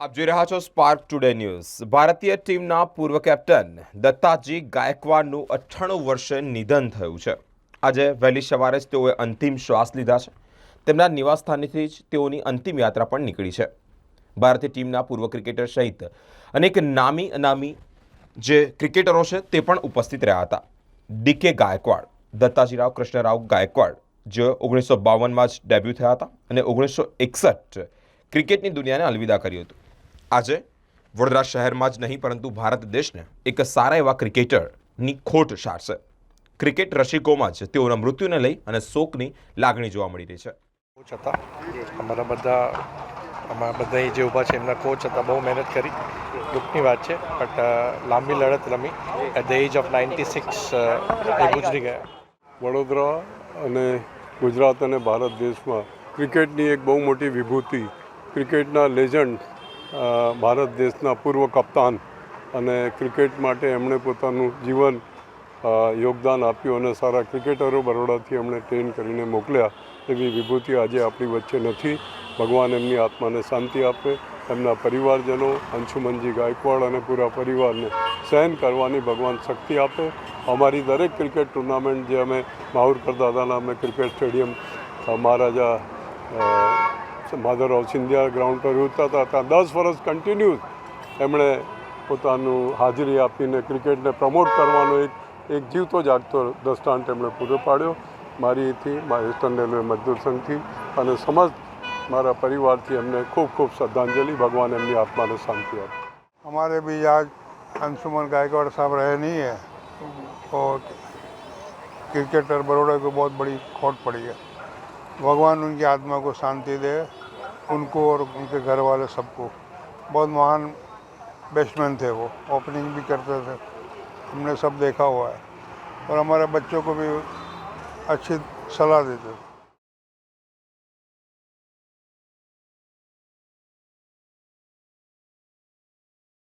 આપ જોઈ રહ્યા છો સ્પાર્ક ટુડે ન્યૂઝ ભારતીય ટીમના પૂર્વ કેપ્ટન દત્તાજી ગાયકવાડનું અઠ્ઠાણું વર્ષે નિધન થયું છે. આજે વહેલી સવારે જ તેઓએ અંતિમ શ્વાસ લીધા છે. તેમના નિવાસસ્થાનેથી જ તેઓની અંતિમ યાત્રા પણ નીકળી છે. ભારતીય ટીમના પૂર્વ ક્રિકેટર સહિત અનેક નામી અનામી જે ક્રિકેટરો છે તે પણ ઉપસ્થિત રહ્યા હતા. ડીકે ગાયકવાડ, દત્તાજીરાવ કૃષ્ણરાવ ગાયકવાડ, જે ઓગણીસો બાવનમાં જ ડેબ્યુ થયા હતા અને ઓગણીસો એકસઠ ક્રિકેટની દુનિયાને અલવિદા કર્યું હતું. આજે વડોદરા શહેરમાં જ નહીં પરંતુ ભારત દેશને એક સારા એવા ક્રિકેટરની ખોટ સારશે. ક્રિકેટ રસિકોમાં જ તેઓના મૃત્યુને લઈ અને શોકની લાગણી જોવા મળી રહી છે. કોચ હતા. અમારા બધા અમારા બધા જે ઊભા છે એમના કોચ હતા. બહુ મહેનત કરી. દુઃખની વાત છે બટ લાંબી લડત રમી. At the age of ninety six એ ગુજરી ગયા. વડોદરા અને ગુજરાત અને ભારત દેશમાં ક્રિકેટની એક બહુ મોટી વિભૂતિ ક્રિકેટના લેજન્ડ ભારત દેશના પૂર્વ કપ્તાન અને ક્રિકેટ માટે એમણે પોતાનું જીવન યોગદાન આપ્યું અને સારા ક્રિકેટરો બરોડાથી એમણે ટ્રેન કરીને મોકલ્યા એવી વિભૂતિ આજે આપણી વચ્ચે નથી. ભગવાન એમની આત્માને શાંતિ આપે, એમના પરિવારજનો, અંશુમનજી ગાયકવાડ અને પૂરા પરિવારને સહન કરવાની ભગવાન શક્તિ આપે. અમારી દરેક ક્રિકેટ ટુર્નામેન્ટ જે અમે માહુર દાદાના અમે cricket stadium Maharaja Madhavrao Scindia ground પર ઉતરતા હતા ત્યાં દસ વર્ષ કન્ટિન્યુઅસ એમણે પોતાનું હાજરી આપીને ક્રિકેટને પ્રમોટ કરવાનો એક એક જીવતો જાગતો દૃષ્ટાંત એમણે પૂરો પાડ્યો મારીથી મારા ઇસ્ટર્ન રેલવે મજદૂર સંઘથી અને સમસ્ત મારા પરિવારથી એમને ખૂબ ખૂબ શ્રદ્ધાંજલિ ભગવાન એમની આત્માને શાંતિ આપે हमारे भी आज अंशुमन गायकवाड़ साहब रहे नहीं है और क्रिकेटर बड़ौदा को बहुत बड़ी खोट पड़ी है भगवान उनकी आत्मा को शांति दे उनको और उनके घर वाले सबको बहुत महान बैट्समैन थे वो ओपनिंग भी करते थे हमने सब देखा हुआ है और हमारे बच्चों को भी अच्छी सलाह देते थे